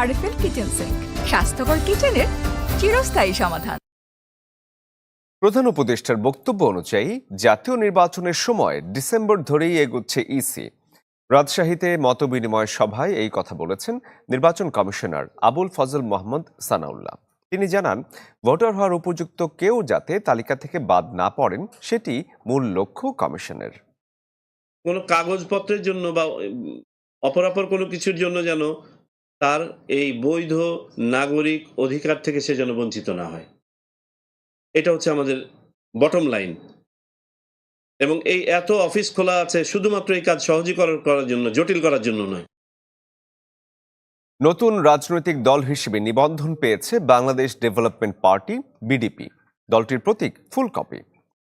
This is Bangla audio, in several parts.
আরএফএল কিচেন সিঙ্ক স্বাস্থ্যকর কিচেনের চিরস্থায়ী সমাধান। প্রধান উপদেষ্টার বক্তব্য অনুযায়ী জাতীয় নির্বাচনের সময় ডিসেম্বর ধরেই এগোচ্ছে ইসি রাজশাহীতে মতবিনিময় সভায় এই কথা বলেছেন নির্বাচন কমিশনার আবুল ফজল মোহাম্মদ সানাউল্লাহ। তিনি জানান ভোটার হওয়ার উপযুক্ত কেউ যাতে তালিকা থেকে বাদ না পড়েন সেটি মূল লক্ষ্য কমিশনের। কোনো কাগজপত্রের জন্য বা অপরাপর কোনো কিছুর জন্য যেন তার এই বৈধ নাগরিক অধিকার থেকে সে যেন বঞ্চিত না হয়। এটা হচ্ছে আমাদের বটম লাইন এবং এই এত অফিস খোলা আছে শুধুমাত্র এই কাজ সহজীকরণ করার জন্য, জটিল করার জন্য নয়। নতুন রাজনৈতিক দল হিসেবে নিবন্ধন পেয়েছে বাংলাদেশ ডেভেলপমেন্ট পার্টি বিডিপি দলটির প্রতীক ফুল কপি।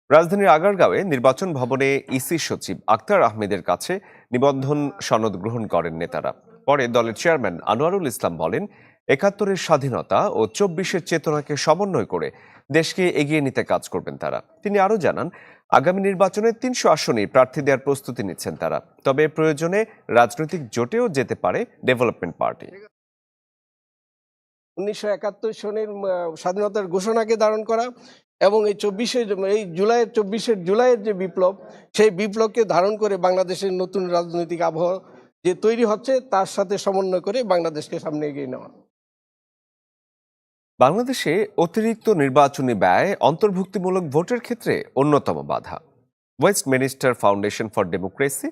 রাজধানীর আগারগাঁওয়ে নির্বাচন ভবনে ইসি সচিব আক্তার আহমেদের কাছে নিবন্ধন সনদ গ্রহণ করেন নেতারা। পরে দলের চেয়ারম্যান আনোয়ারুল ইসলাম বলেন, একাত্তরের স্বাধীনতা ও চব্বিশের চেতনাকে সমন্বয় করে দেশকে এগিয়ে নিতে কাজ করবেন তারা। তিনি আরও জানান, আগামী নির্বাচনে তিনশো আসনে প্রার্থী দেওয়ার প্রস্তুতি নিচ্ছেন তারা। তবে প্রয়োজনে রাজনৈতিক জোটেও যেতে পারে ডেভেলপমেন্ট পার্টি। উনিশশো একাত্তর সনের স্বাধীনতার ঘোষণাকে ধারণ করা এবং এই চব্বিশে এই জুলাইয়ের চব্বিশের জুলাইয়ের যে বিপ্লব, সেই বিপ্লবকে ধারণ করে বাংলাদেশের নতুন রাজনৈতিক আবহাওয়া যে তৈরি হচ্ছে তার সাথে সমন্বয় করে বাংলাদেশকে সামনে এগিয়ে নেওয়া। বাংলাদেশে অতিরিক্ত নির্বাচনী ব্যয় অন্তর্ভুক্তিমূলক ভোটের ক্ষেত্রে অন্যতম বাধা। Westminster foundation for democracy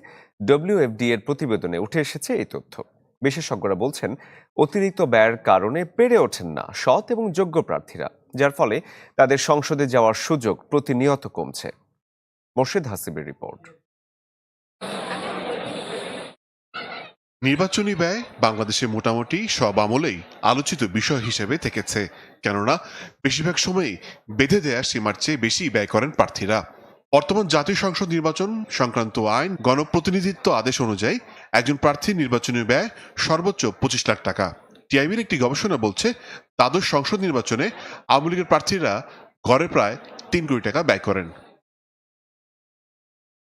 WFD এর প্রতিবেদনে উঠে এসেছে এই তথ্য। বিশেষজ্ঞরা বলছেন, অতিরিক্ত ব্যয়ের কারণে পেরে ওঠেন না সৎ এবং যোগ্য প্রার্থীরা, যার ফলে তাদের সংসদে যাওয়ার সুযোগ প্রতিনিয়ত কমছে। মোর্শেদ হাসিবের রিপোর্ট। নির্বাচনী ব্যয় বাংলাদেশে মোটামুটি সব আমলেই আলোচিত বিষয় হিসেবে থেকেছে। কেননা, বেশিরভাগ সময়ই বেঁধে দেয়া সীমার চেয়ে বেশি ব্যয় করেন প্রার্থীরা। বর্তমান জাতীয় সংসদ নির্বাচন সংক্রান্ত আইন গণপ্রতিনিধিত্ব আদেশ অনুযায়ী একজন প্রার্থীর নির্বাচনী ব্যয় সর্বোচ্চ পঁচিশ লাখ টাকা। টিআইবির একটি গবেষণা বলছে, দ্বাদশ সংসদ নির্বাচনে আওয়ামী লীগের প্রার্থীরা ঘরে প্রায় তিন কোটি টাকা ব্যয় করেন।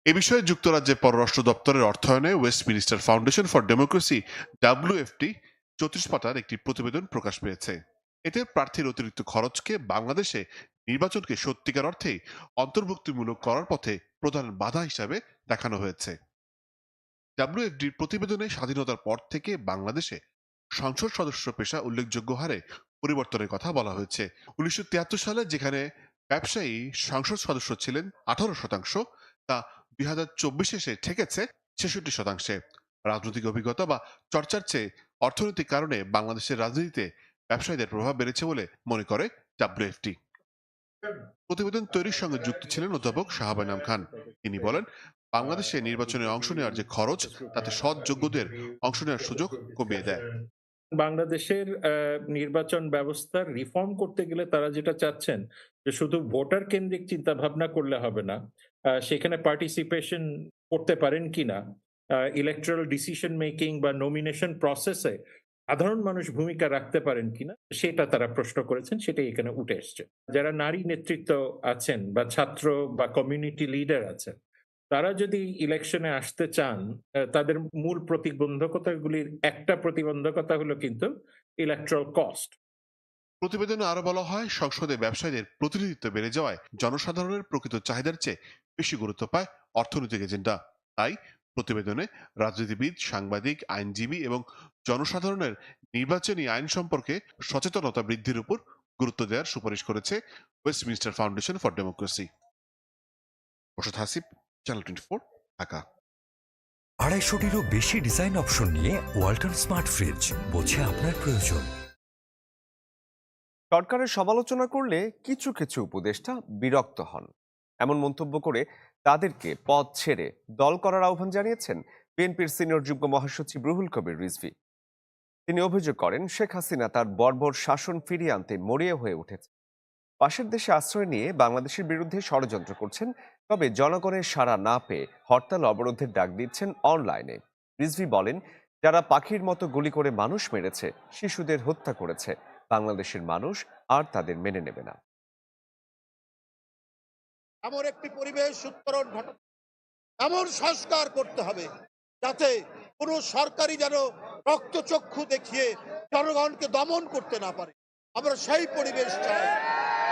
এ বিষয়ে যুক্তরাজ্যের পররাষ্ট্র দপ্তরের অর্থায়নে Westminster foundation for democracy WFD চৌত্রিশ পাতার একটি প্রতিবেদন প্রকাশ পেয়েছে। এতে প্রার্থীর অতিরিক্ত খরচকে বাংলাদেশে নির্বাচনকে সত্যিকার অর্থে অন্তর্ভুক্তিমূলক করার পথে প্রধান বাধা হিসাবে দেখানো হয়েছে। ডাব্লিউএফডির প্রতিবেদনে স্বাধীনতার পর থেকে বাংলাদেশে সংসদ সদস্য পেশা উল্লেখযোগ্য হারে পরিবর্তনের কথা বলা হয়েছে। উনিশশো তিয়াত্তর সালে যেখানে ব্যবসায়ী সংসদ সদস্য ছিলেন আঠারো শতাংশ, তা দুই হাজার চব্বিশে এসে ঠেকেছে ছেষট্টি শতাংশে। রাজনৈতিক অভিজ্ঞতা বা চর্চার চেয়ে অর্থনৈতিক কারণে বাংলাদেশের রাজনীতিতে ব্যবসায়ীদের প্রভাব বেড়েছে বলে মনে করে ডাব্লিউএফটি। প্রতিবেদন তৈরির সঙ্গে যুক্ত ছিলেন অধ্যাপক শাহাবানাম খান। তিনি বলেন, বাংলাদেশে নির্বাচনে অংশ নেওয়ার যে খরচ, তাতে সৎ যোগ্যদের অংশ নেওয়ার সুযোগ কমিয়ে দেয়। বাংলাদেশের নির্বাচন ব্যবস্থা রিফর্ম করতে গেলে তারা যেটা চাচ্ছেন, যে শুধু ভোটার কেন্দ্রিক চিন্তা ভাবনা করলে হবে না সেখানে পার্টিসিপেশন করতে পারেন কিনা ইলেকট্রাল ডিসিশন মেকিং বা নমিনেশন প্রসেসে সাধারণ মানুষ ভূমিকা রাখতে পারেন কিনা সেটা তারা প্রশ্ন করেছেন, সেটাই এখানে উঠে এসছে। যারা নারী নেতৃত্ব আছেন বা ছাত্র বা কমিউনিটি লিডার আছেন, তারা যদি ইলেকশনে আসতে চান তাদের মূল প্রতিবন্ধকতাগুলির একটা প্রতিবন্ধকতা হলো কিন্তু ইলেকট্রাল কস্ট প্রতিবেদনে আরও বলা হয়, সংসদে ব্যবসায়ীদের প্রতিনিধিত্ব বেড়ে যাওয়ায় জনসাধারণের প্রকৃত চাহিদার চেয়ে বেশি গুরুত্ব পায় অর্থনৈতিক এজেন্ডা। তাই প্রতিবেদনে রাজনীতিবিদ সাংবাদিক আইনজীবী এবং জনসাধারণের নির্বাচনী আইন সম্পর্কে সচেতনতা বৃদ্ধির উপর গুরুত্ব দেওয়ার সুপারিশ করেছে Westminster foundation for democracy Prasad Hasib channel twenty four Dhaka. আড়াইশোটিরও বেশি ডিজাইন অপশন নিয়ে ওয়াল্টন স্মার্ট ফ্রিজ বোঝে আপনার প্রয়োজন। সরকারের সমালোচনা করলে কিছু কিছু উপদেষ্টা বিরক্ত হন। এমন মন্তব্য করে তাদেরকে পদ ছেড়ে দল করার আহ্বান জানিয়েছেন বিএনপির সিনিয়র যুগ্ম মহাসচিব রুহুল কবির রিজভি। তিনি অভিযোগ করেন, শেখ হাসিনা তার বর্বর শাসন ফিরিয়ে আনতে মরিয়া হয়ে উঠেছে। পাশের দেশে আশ্রয় নিয়ে বাংলাদেশের বিরুদ্ধে ষড়যন্ত্র করছেন, তবে জনগণের সাড়া না পেয়ে হরতাল অবরোধের ডাক দিচ্ছেন অনলাইনে। রিজভি বলেন, যারা পাখির মতো গুলি করে মানুষ মেরেছে, শিশুদের হত্যা করেছে। বাংলাদেশের মানুষ আর তাদের মেনে নেবে না। এমন একটি পরিবেশ উত্তরণ ঘটাতে এমন সংস্কার করতে হবে যাতে কোনো সরকারি যেন রক্তচক্ষু দেখিয়ে জনগণকে দমন করতে না পারে। আমরা সেই পরিবেশ চাই।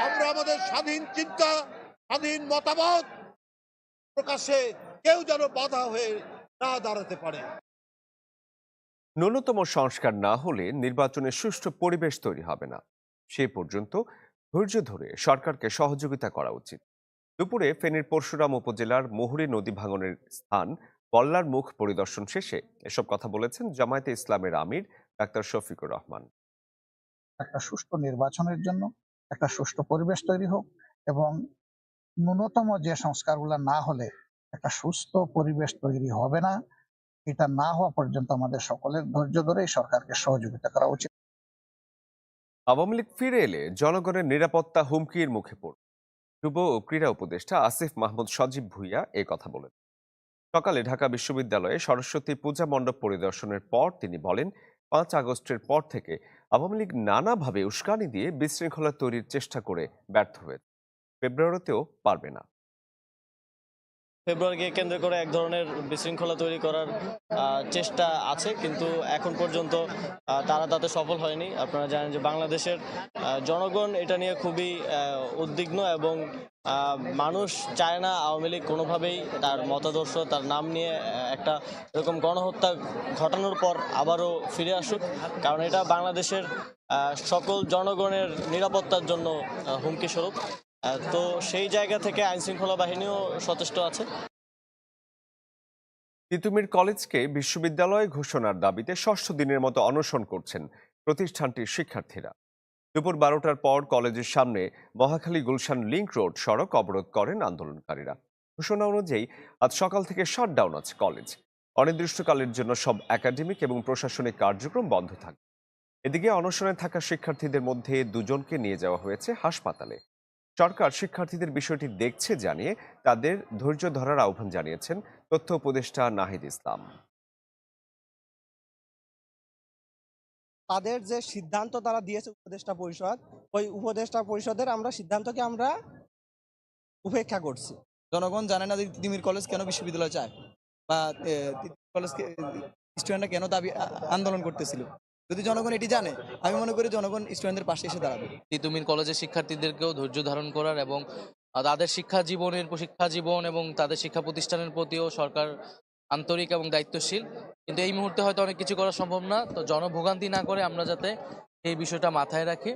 আমরা আমাদের স্বাধীন চিন্তা, স্বাধীন মতামত প্রকাশে কেউ যেন বাধা হয়ে না দাঁড়াতে পারে। ন্যূনতম সংস্কার না হলে নির্বাচনের সুষ্ঠু পরিবেশ তৈরি হবে না। সে পর্যন্ত ধৈর্য ধরে সরকারকে সহযোগিতা করা উচিত। দুপুরে ফেনীর পরশুরাম উপজেলার মুহুরী নদী ভাঙনের স্থান বল্লার মুখ পরিদর্শন শেষে এসব কথা বলেছেন জামায়াতে ইসলামের আমির ডাক্তার শফিকুর রহমান। একটা সুষ্ঠু নির্বাচনের জন্য একটা সুষ্ঠু পরিবেশ তৈরি হোক এবং ন্যূনতম যে সংস্কারগুলো না হলে একটা সুস্থ পরিবেশ তৈরি হবে না এটা না হওয়া পর্যন্ত আমাদের সকলের ধৈর্য ধরে সরকারকে সহযোগিতা করা উচিত। আওয়ামী লীগ ফিরে এলে জনগণের নিরাপত্তা হুমকির মুখে পড়বে যুব ও ক্রীড়া উপদেষ্টা আসিফ মাহমুদ সজীব ভুইয়া এ কথা বলেন। সকালে ঢাকা বিশ্ববিদ্যালয়ে সরস্বতী পূজা মণ্ডপ পরিদর্শনের পর তিনি বলেন, পাঁচ আগস্টের পর থেকে আওয়ামী লীগ নানাভাবে উস্কানি দিয়ে বিশৃঙ্খলা তৈরির চেষ্টা করে ব্যর্থ হয়েছে। ফেব্রুয়ারিতেও পারবে না। ফেব্রুয়ারিকে কেন্দ্র করে এক ধরনের বিশৃঙ্খলা তৈরি করার চেষ্টা আছে, কিন্তু এখন পর্যন্ত তারা তাতে সফল হয়নি। আপনারা জানেন যে বাংলাদেশের জনগণ এটা নিয়ে খুবই উদ্বিগ্ন এবং মানুষ চায় না আওয়ামী লীগ কোনোভাবেই তার মতাদর্শ, তার নাম নিয়ে একটা এরকম গণহত্যা ঘটানোর পর আবারও ফিরে আসুক। কারণ এটা বাংলাদেশের সকল জনগণের নিরাপত্তার জন্য হুমকি স্বরূপ তো সেই জায়গা থেকে আইন শৃঙ্খলা বাহিনীও সচেষ্ট আছে। তিতুমির কলেজকে বিশ্ববিদ্যালয় ঘোষণার দাবিতে ষষ্ঠ দিনের মতো অনশন করছেন প্রতিষ্ঠানটির শিক্ষার্থীরা। দুপুর বারোটার পর কলেজের সামনে মহাখালী গুলশান লিংক রোড সড়ক অবরোধ করেন আন্দোলনকারীরা। ঘোষণা অনুযায়ী, আজ সকাল থেকে শাটডাউন আছে কলেজ। অনির্দিষ্টকালের জন্য সব একাডেমিক এবং প্রশাসনিক কার্যক্রম বন্ধ থাকবে। এদিকে অনশনে থাকা শিক্ষার্থীদের মধ্যে দুজনকে নিয়ে যাওয়া হয়েছে হাসপাতালে। সরকার শিক্ষার্থীদের বিষয়টি দেখছে জানিয়ে তাদের ধৈর্য ধরার আহ্বান জানিয়েছেন তথ্য উপদেষ্টা নাহিদ ইসলাম। তাদের যে সিদ্ধান্ত তারা দিয়েছে উপদেষ্টা পরিষদ ওই উপদেষ্টা পরিষদের আমরা সিদ্ধান্তকে আমরা উপেক্ষা করছি। জনগণ জানে না যে তিমির কলেজ কেন বিশ্ববিদ্যালয় চায় বা কলেজ স্টুডেন্টরা কেন দাবি আন্দোলন করতেছিল। যদি জনগণ এটি জানে আমি মনে করি জনগণ স্টুডেন্টদের পাশে এসে দাঁড়াবে। তিতুমির কলেজের শিক্ষার্থীদেরকেও ধৈর্য ধারণ করার এবং তাদের শিক্ষা জীবনের শিক্ষা জীবন এবং তাদের শিক্ষা প্রতিষ্ঠানের প্রতিও সরকার আন্তরিক এবং দায়িত্বশীল। কিন্তু এই মুহূর্তে হয়তো অনেক কিছু করা সম্ভব না। তো জনভোগান্তি না করে আমরা যাতে এই বিষয়টা মাথায় রাখি।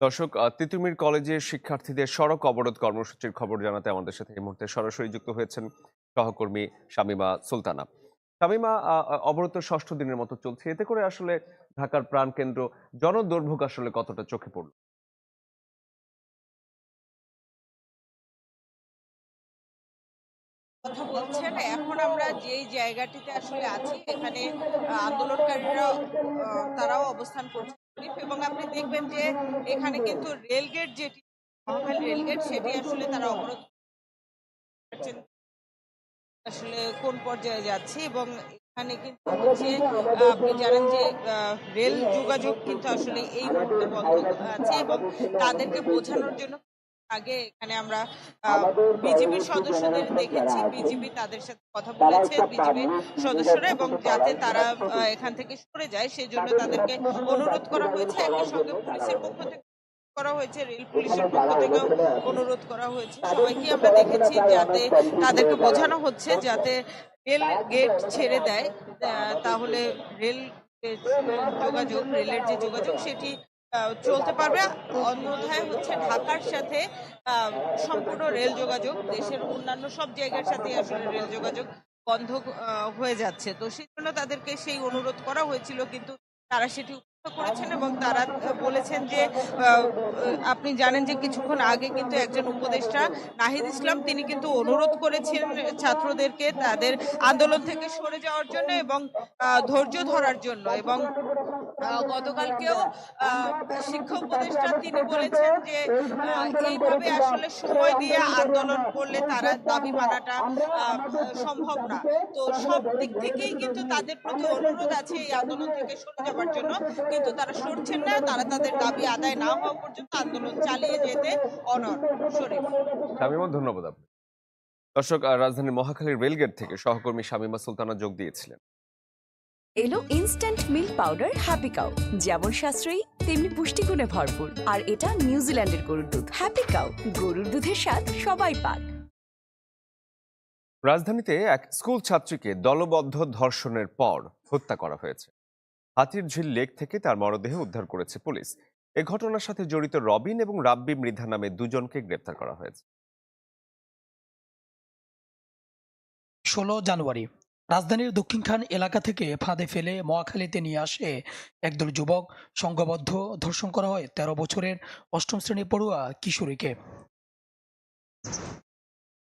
দর্শক আহ, তিতুমির কলেজের শিক্ষার্থীদের সড়ক অবরোধ কর্মসূচির খবর জানাতে আমাদের সাথে এই মুহূর্তে সরাসরি যুক্ত হয়েছেন সহকর্মী শামিমা সুলতানা। আহ, অবরোধ ষষ্ঠ দিনের মতো চলছে। এতে করে আসলে ঢাকার প্রাণকেন্দ্র জনদুর্ভোগ আসলে কতটা চোখে পড়ল? কথা বলছেন এখন আমরা যেই জায়গাটিতে আসলে আছি এখানে আন্দোলনকারীরা তারাও অবস্থান করছে। এবং আপনি দেখবেন যে এখানে কিন্তু রেলগেট যেটি রেলগেট সেটি আসলে তারা অবরোধ করছেন। আসলে কোন পর্যায়ে যাচ্ছে এবং এখানে কিন্তু হচ্ছে আপনি জানেন যে রেল যোগাযোগ কিন্তু আসলে এই মুহূর্তে বন্ধ আছে এবং তাদেরকে বোঝানোর জন্য আগে এখানে আমরা বিজেপির সদস্যদের দেখেছি। বিজেপি তাদের সাথে কথা বলেছে বিজেপির সদস্যরা এবং যাতে তারা এখান থেকে সরে যায়, সেজন্য তাদেরকে অনুরোধ করা হয়েছে। একই সঙ্গে পুলিশের পক্ষ থেকে করা হয়েছে রেল পুলিশের পক্ষ থেকেও অনুরোধ করা হয়েছে। সবাইকে আমরা দেখেছি যাতে তাদেরকে বোঝানো হচ্ছে যাতে রেল গেট ছেড়ে দেয়। তাহলে রেল যোগাযোগ রেলের যে যোগাযোগ সেটি চলতে পারবে। অন্যথায় হচ্ছে ঢাকার সাথে আহ, সম্পূর্ণ রেল যোগাযোগ দেশের অন্যান্য সব জায়গার সাথে আসলে রেল যোগাযোগ বন্ধ হয়ে যাচ্ছে। তো সেই জন্য তাদেরকে সেই অনুরোধ করা হয়েছিল কিন্তু তারা সেটি করেছেন এবং তারা বলেছেন যে আপনি জানেন যে কিছুক্ষণ আগে কিন্তু একজন উপদেষ্টা নাহিদ ইসলাম তিনি কিন্তু অনুরোধ করেছিলেন ছাত্রদেরকে তাদের আন্দোলন থেকে সরে যাওয়ার জন্য এবং ধৈর্য ধরার জন্য এবং গতকালকেও আহ, শিক্ষা উপদেষ্টা তিনি বলেছেন যে এইভাবে আসলে সময় দিয়ে আন্দোলন করলে তারা দাবি মানাটা সম্ভব না। তো সব দিক থেকেই কিন্তু তাদের প্রতি অনুরোধ আছে এই আন্দোলন থেকে সরে যাওয়ার জন্য। কিন্তু তারা সরছেন না তারা তাদের দাবি আদায় না হওয়া পর্যন্ত আন্দোলন চালিয়ে যেতে অনর শরীফ। শামিমা ধন্যবাদ আপনি দর্শক রাজধানীর মহাখালীর রেলগেট থেকে সহকর্মী শামিমা সুলতানা যোগ দিয়েছিলেন। এলো instant milk powder happy cow যেমন সাশ্রয়ী তেমনি পুষ্টিগুণে ভরপুর। আর এটা নিউজিল্যান্ডের গরুর দুধ। হ্যাপি কাউ গরুর দুধের স্বাদ সবাই পাক। রাজধানীতে এক স্কুল ছাত্রীকে দলবদ্ধ ধর্ষণের পর হত্যা করা হয়েছে। হাতির ঝিল লেক থেকে তার মরদেহ উদ্ধার করেছে পুলিশ। এ ঘটনার সাথে জড়িত রবিন এবং রাব্বি মৃধা নামে দুজনকে গ্রেপ্তার করা হয়েছে। ষোলো জানুয়ারি, রাজধানীর দক্ষিণখান এলাকা থেকে ফাঁদে ফেলে মহাখালীতে নিয়ে আসে একদল যুবক। সংঘবদ্ধ ধর্ষণ করা হয় তেরো বছরের অষ্টম শ্রেণি পড়ুয়া কিশোরীকে।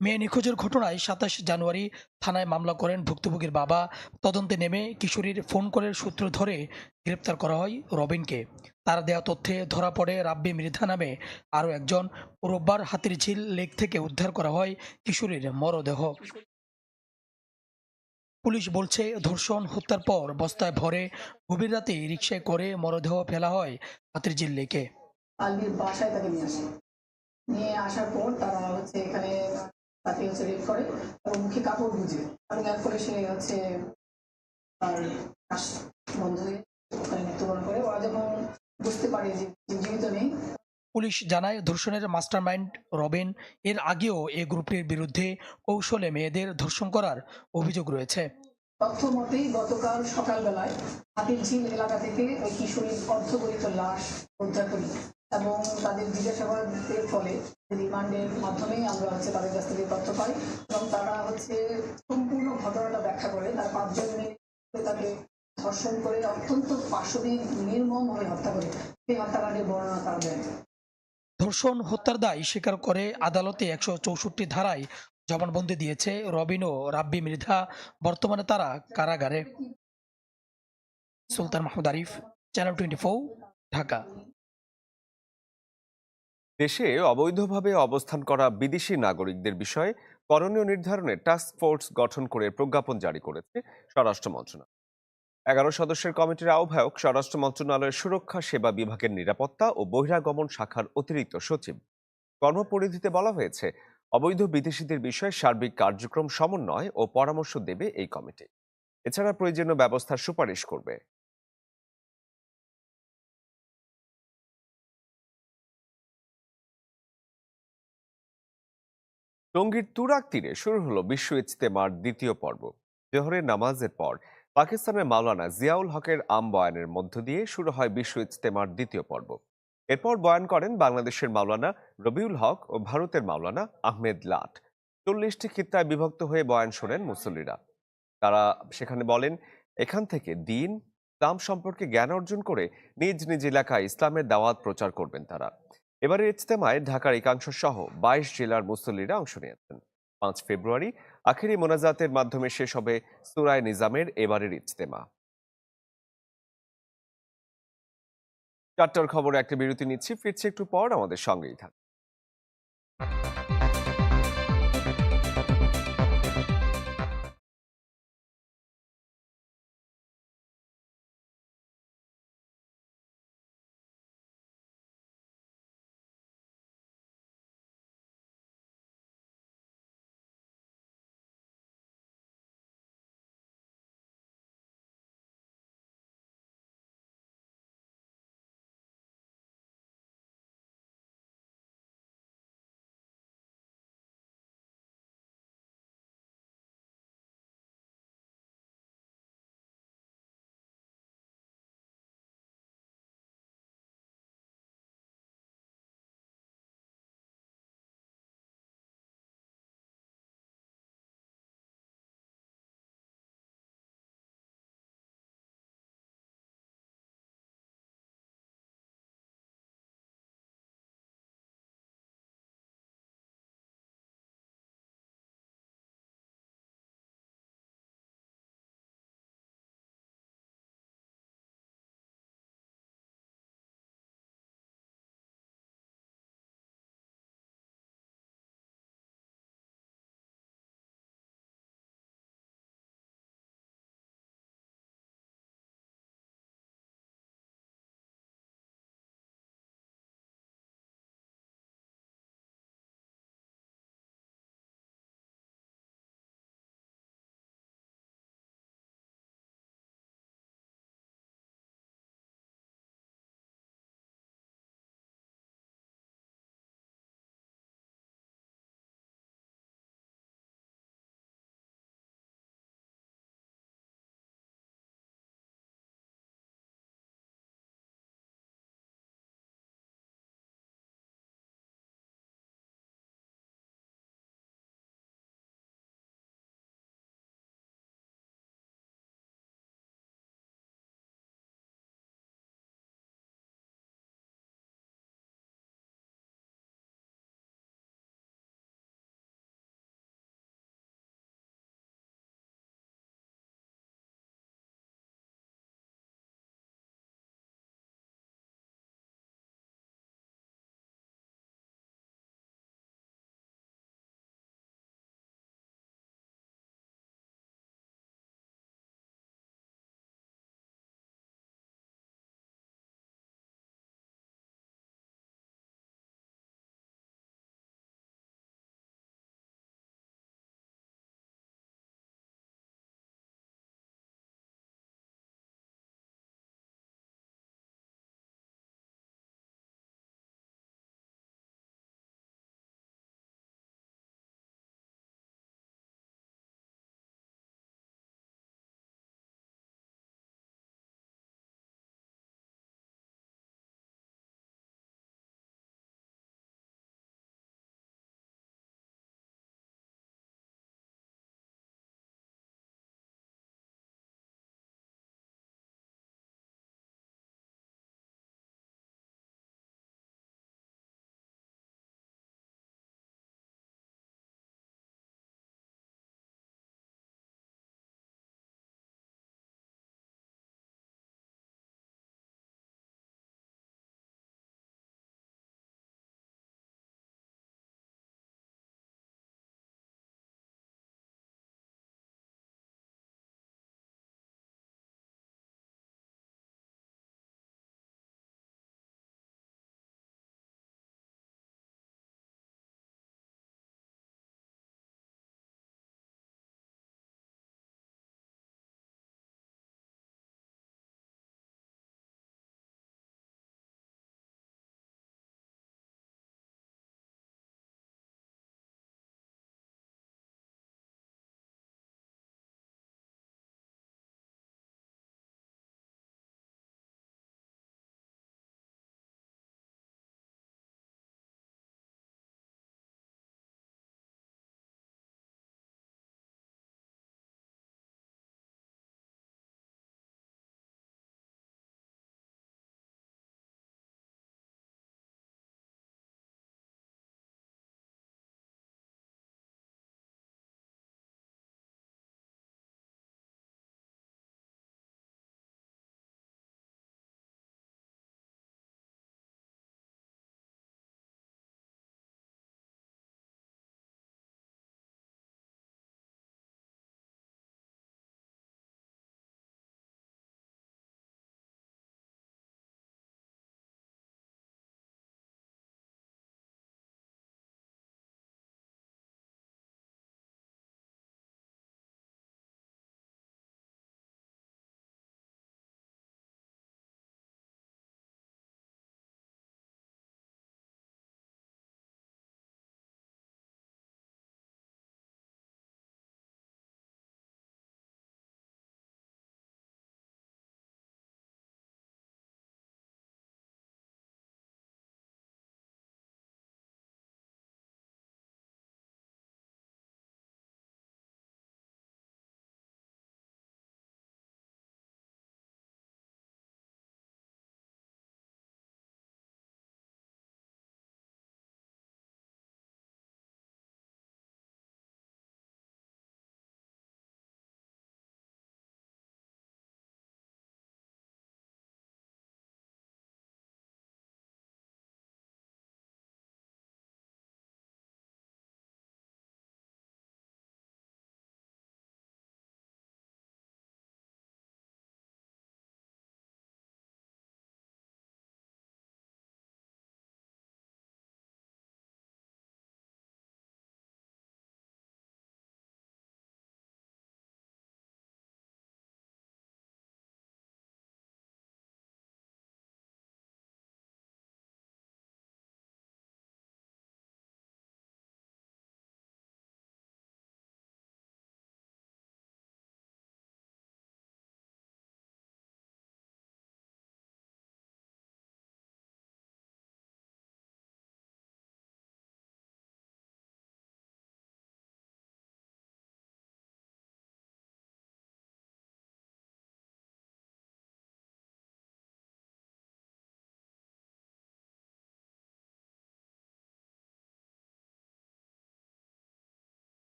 মেয়ে নিখোঁজের ঘটনায় সাতাশ জানুয়ারি থানায় মামলা করেন ভুক্তভোগীর বাবা। তদন্তে নেমে কিশোরীর ফোন কলের সূত্র ধরে গ্রেপ্তার করা হয় রবিনকে। তার দেওয়া তথ্যে ধরা পড়ে রাব্বি মৃধা নামে আরও একজন। রোববার হাতির ঝিল লেক থেকে উদ্ধার করা হয় কিশোরীর মরদেহ। পুলিশ বলছে, ধর্ষণ, হত্যার পর বস্তায় ভরে গভীর রাতে রিক্সায় করে মরদেহ ফেলা হয় হাতিরঝিল লেকে। বাসায় তাকে নিয়ে আসে। নিয়ে আসার পর তারা হচ্ছে এখানে তাকে হচ্ছে রেপ করে এবং মুখে কাপড় গুজে ফলে সে হচ্ছে শ্বাস বন্ধ হয়ে ওখানে মৃত্যুবরণ করে। ওরা যখন বুঝতে পারে যে জীবিত নেই পুলিশ জানায় ধর্ষণের মাস্টারমাইন্ড রবিন। এর আগেও এই গ্রুপটির বিরুদ্ধে কৌশলে মেয়েদের ধর্ষণ করার অভিযোগ রয়েছে। তথ্য মতেই গতকাল সকালবেলায় হাতির ঝিল এলাকা থেকে ওই কিশোরীর অর্ধগরিত লাশ উদ্ধার করি এবং তাদের জিজ্ঞাসাবাদের ফলে রিমান্ডের মাধ্যমেই আমরা হচ্ছে তাদের কাছ থেকে তথ্য পাই এবং তারা হচ্ছে সম্পূর্ণ ঘটনাটা ব্যাখ্যা করে। তার পাঁচজন মিলে তাকে ধর্ষণ করে অত্যন্ত পাশবিক নির্মমভাবে হত্যা করে। সেই হত্যাকাণ্ডের বর্ণনা তারা দেন ধর্ষণ, হত্যার দায় স্বীকার করে আদালতে একশো চৌষট্টি ধারায় জবানবন্দি দিয়েছে রবিন ও রাব্বি মৃধা বর্তমানে তারা কারাগারে। Sultan Mahmud Arif, channel twenty Dhaka. দেশে অবৈধভাবে অবস্থান করা বিদেশি নাগরিকদের বিষয়ে করণীয় নির্ধারণে টাস্ক ফোর্স গঠন করে প্রজ্ঞাপন জারি করেছে স্বরাষ্ট্র মন্ত্রণালয়। এগারো সদস্যের কমিটির আহ্বায়ক স্বরাষ্ট্র মন্ত্রণালয়ের সুরক্ষা, সেবা বিভাগের নিরাপত্তা ও বহিরাগমন শাখার অতিরিক্ত সচিব। কর্মপরিধিতে বলা হয়েছে, অবৈধ বিদেশিদের বিষয়ে সার্বিক কার্যক্রম সমন্বয় ও পরামর্শ দেবে এই কমিটি। এছাড়া প্রয়োজনীয় ব্যবস্থার সুপারিশ করবে। টঙ্গীর তুরাক তীরে শুরু হলো বিশ্ব ইজতেমার দ্বিতীয় পর্ব। জোহরের নামাজের পর পাকিস্তানের মাওলানা জিয়াউল হকের আম বয়ানের মধ্য দিয়ে শুরু হয় বিশ্ব ইজতেমার দ্বিতীয় পর্ব। এরপর বয়ান করেন বাংলাদেশের মাওলানা রবিউল হক ও ভারতের মাওলানা আহমেদ লাট। চল্লিশটি খিত্তায় বিভক্ত হয়ে বয়ান শোনেন মুসল্লিরা। তারা সেখানে বলেন, এখান থেকে দিন ইসলাম সম্পর্কে জ্ঞান অর্জন করে নিজ নিজ এলাকায় ইসলামের দাওয়াত প্রচার করবেন তারা। এবারের ইজতেমায় ঢাকার একাংশ সহ বাইশ জেলার মুসল্লিরা অংশ নিয়েছেন। পাঁচ ফেব্রুয়ারি আখেরি মোনাজাতের মাধ্যমে শেষ হবে সুরায় নিজামের এবারের ইজতেমা। চারটার খবর, একটা বিরতি নিচ্ছি। ফিরছি একটু পর, আমাদের সঙ্গেই থাকুন।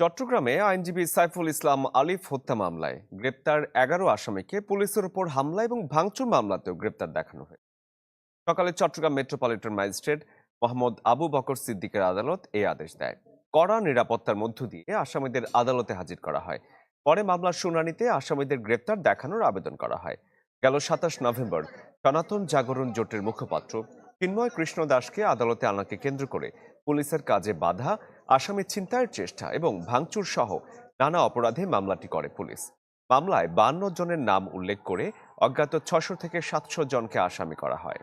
চট্টগ্রামে আইনজীবী সাইফুল ইসলাম আলিফ হত্যা মামলায় গ্রেপ্তার এগারো আসামিকে পুলিশের উপর হামলা এবং ভাঙচুর মামলাতেও গ্রেপ্তার দেখানো হয় সকালে চট্টগ্রাম মেট্রোপলিটন ম্যাজিস্ট্রেট মোহাম্মদ আবু বকর সিদ্দিকের আদালত এই আদেশ দেয়। কড়া নিরাপত্তার মধ্য দিয়ে আসামিদের আদালতে হাজির করা হয়। পরে মামলার শুনানিতে আসামিদের গ্রেপ্তার দেখানোর আবেদন করা হয়। গেল সাতাশ নভেম্বর সনাতন জাগরণ জোটের মুখপাত্র চিন্ময় কৃষ্ণ দাসকে আদালতে আনাকে কেন্দ্র করে পুলিশের কাজে বাধা আসামি ছিনতাইয়ের চেষ্টা এবং ভাঙচুর সহ নানা অপরাধে মামলাটি করে পুলিশ। মামলায় বান্ন জনের নাম উল্লেখ করে অজ্ঞাত ছশো থেকে সাতশো জনকে আসামি করা হয়।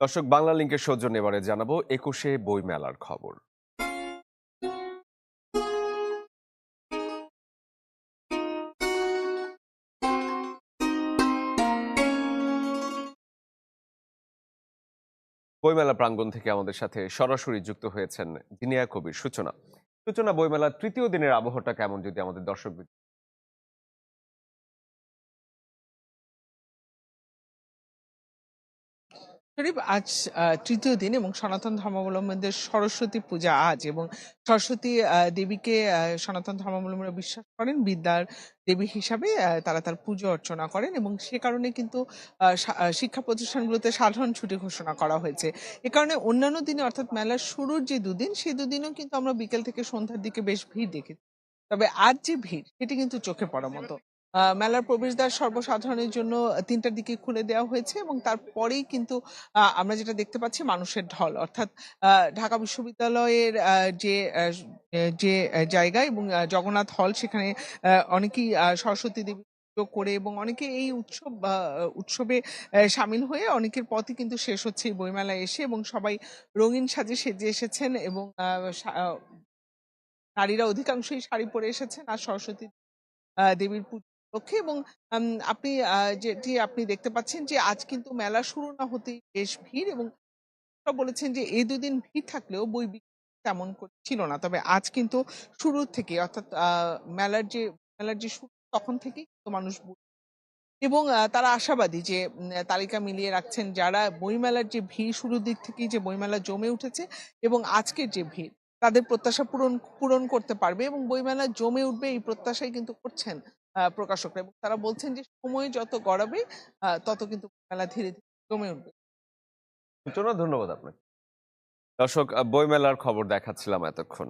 দর্শক বাংলা লিঙ্কের সৌজন্য এবারে জানাব একুশে বই মেলার খবর। বইমেলা প্রাঙ্গণ থেকে আমাদের সাথে সরাসরি যুক্ত হয়েছেন দিনিয়া কবির সূচনা। সূচনা বইমেলার তৃতীয় দিনের আবহাওয়াটা কেমন যদি আমাদের দর্শক শরীফ, আজ তৃতীয় দিন এবং সনাতন ধর্মাবলম্বীদের সরস্বতী পূজা আজ এবং সরস্বতী দেবীকে সনাতন ধর্মাবলম্বীরা বিশ্বাস করেন, বিদ্যার দেবী হিসাবে তারা তার পুজো অর্চনা করেন এবং সে কারণে কিন্তু শিক্ষা প্রতিষ্ঠানগুলোতে সাধারণ ছুটি ঘোষণা করা হয়েছে। এ কারণে অন্যান্য দিনে অর্থাৎ মেলার শুরুর যে দুদিন সেই দুদিনও কিন্তু আমরা বিকেল থেকে সন্ধ্যার দিকে বেশ ভিড় দেখেছি। তবে আজ যে ভিড়, সেটি কিন্তু চোখে পড়ার মতো। মেলার প্রবেশদ্বার সর্বসাধারণের জন্য তিনটার দিকে খুলে দেওয়া হয়েছে এবং তারপরেই কিন্তু আমরা যেটা দেখতে পাচ্ছি মানুষের ঢল। অর্থাৎ ঢাকা বিশ্ববিদ্যালয়ের যে যে জায়গা এবং জগন্নাথ হল সেখানে অনেকেই সরস্বতী দেবী করে এবং অনেকে এই উৎসব উৎসবে সামিল হয়ে অনেকের পথই কিন্তু শেষ হচ্ছে এই বইমেলায় এসে এবং সবাই রঙিন সাজে সেজে এসেছেন এবং নারীরা অধিকাংশই শাড়ি পরে এসেছেন আর সরস্বতী দেবীর পুজো উপলক্ষে এবং আপনি যেটি আপনি দেখতে পাচ্ছেন যে আজ কিন্তু মেলা শুরু না হতেই বেশ ভিড় এবং বলেছেন যে এই দুদিন ভিড় থাকলেও বই তেমন ছিল না। তবে আজ কিন্তু শুরু থেকে অর্থাৎ মেলার যে মেলার যে শুরু তখন থেকেই কিন্তু মানুষ এবং তারা আশাবাদী যে তালিকা মিলিয়ে রাখছেন যারা বইমেলার যে ভিড় শুরুর দিক থেকেই যে বইমেলা জমে উঠেছে এবং আজকের যে ভিড় তাদের প্রত্যাশা পূরণ পূরণ করতে পারবে এবং বইমেলা জমে উঠবে এই প্রত্যাশাই কিন্তু করছেন প্রকাশকরা এবং তারা বলছেন যে, সময় যত গড়াবে তত কিন্তু মেলা ধীরে ধীরে কমে উঠবে। ধন্যবাদ আপনাকে। দর্শক বইমেলার খবর দেখাচ্ছিলাম এতক্ষণ।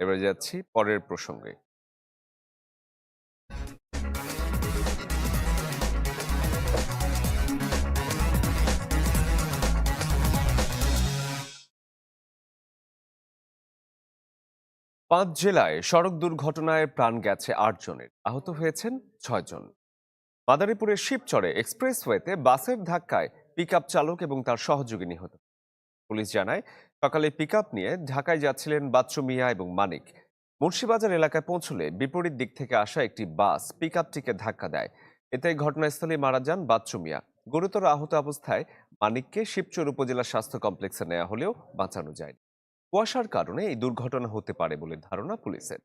এবারে যাচ্ছি পরের প্রসঙ্গে। পাঁচ জেলায় সড়ক দুর্ঘটনায় প্রাণ গেছে আট জনের। আহত হয়েছেন ছয় জন। মাদারীপুরের শিবচরে এক্সপ্রেসওয়েতে বাসের ধাক্কায় পিকআপ চালক এবং তার সহযোগী নিহত। পুলিশ জানায়, সকালে পিকআপ নিয়ে ঢাকায় যাচ্ছিলেন বাচ্চু মিয়া এবং মানিক। মুন্সিবাজার এলাকায় পৌঁছলে বিপরীত দিক থেকে আসা একটি বাস পিকআপটিকে ধাক্কা দেয়। এতে ঘটনাস্থলে মারা যান বাচ্চু মিয়া গুরুতর আহত অবস্থায় মানিককে শিবচর উপজেলা স্বাস্থ্য কমপ্লেক্সে নেওয়া হলেও বাঁচানো যায়নি। কুয়াশার কারণে এই দুর্ঘটনা হতে পারে বলে ধারণা পুলিশের।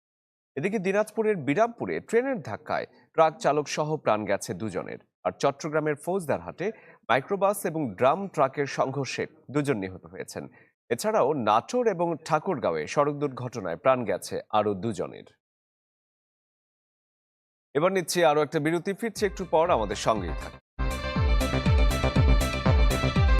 এদিকে দিনাজপুরের বিরামপুরে ট্রেনের ধাক্কায় ট্রাক চালক সহ প্রাণ গেছে দুজনের আর চট্টগ্রামের ফৌজদারহাটে মাইক্রোবাস এবং ড্রাম ট্রাকের সংঘর্ষে দুজন নিহত হয়েছেন। এছাড়াও নাটোর এবং ঠাকুরগাঁওয়ে সড়ক দুর্ঘটনায় প্রাণ গেছে আরও দুজনের। এবার নিচ্ছি আরও একটা বিরতি, ফিরছে একটু পর আমাদের সঙ্গেই থাকুন।